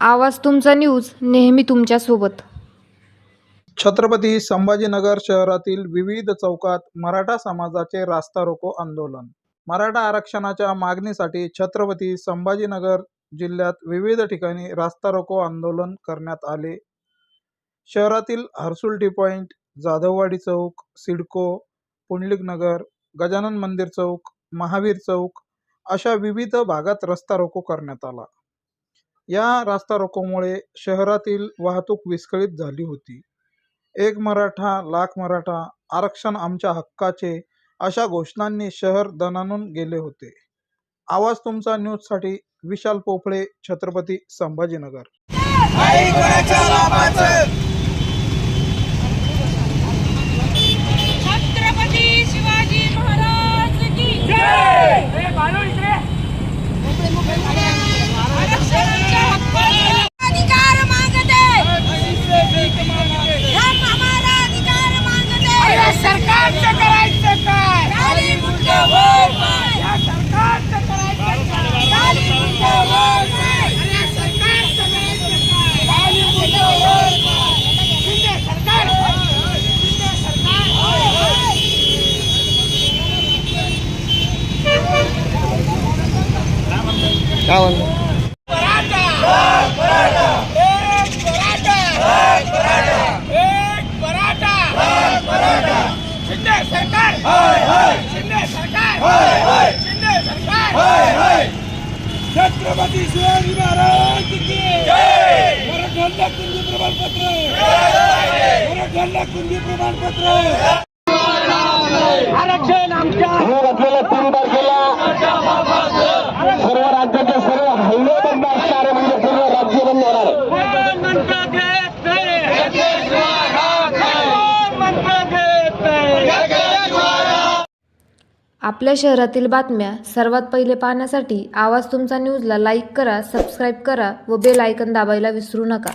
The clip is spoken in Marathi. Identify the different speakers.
Speaker 1: आवाज तुमचा न्यूज नेहमी तुमच्यासोबत.
Speaker 2: छत्रपती संभाजीनगर शहरातील विविध चौकात मराठा समाजाचे रास्ता रोको आंदोलन. मराठा आरक्षणाच्या मागणीसाठी छत्रपती संभाजीनगर जिल्ह्यात विविध ठिकाणी रास्ता रोको आंदोलन करण्यात आले. शहरातील हर्सुल टी पॉईंट जाधववाडी चौक सिडको पुंडलिक नगर गजानन मंदिर चौक महावीर चौक अशा विविध भागात रस्ता रोको करण्यात आला. या रास्ता रोकोमुळे शहरातील वाहतूक विस्कळीत झाली होती. एक मराठा लाख मराठा आरक्षण आमच्या हक्काचे अशा घोषणांनी शहर दणानून गेले होते. आवाज तुमचा न्यूजसाठी विशाल पोफळे छत्रपती संभाजीनगर.
Speaker 3: शिंदे सरकार छत्रपती शिवाजी महाराज की मराठ्यांना कुंदी प्रमाणपत्र मराठ्यांना कुंदी प्रमाणपत्र आरक्षण आमच्या
Speaker 4: बंद असणार म्हणजे पूर्ण राज्य बंद होणार
Speaker 1: आपल्या शहरातील बातम्या सर्वात पहिले पाहण्यासाठी आवाज तुमचा न्यूजला लाईक करा सबस्क्राईब करा व बेल आयकन दाबायला विसरू नका.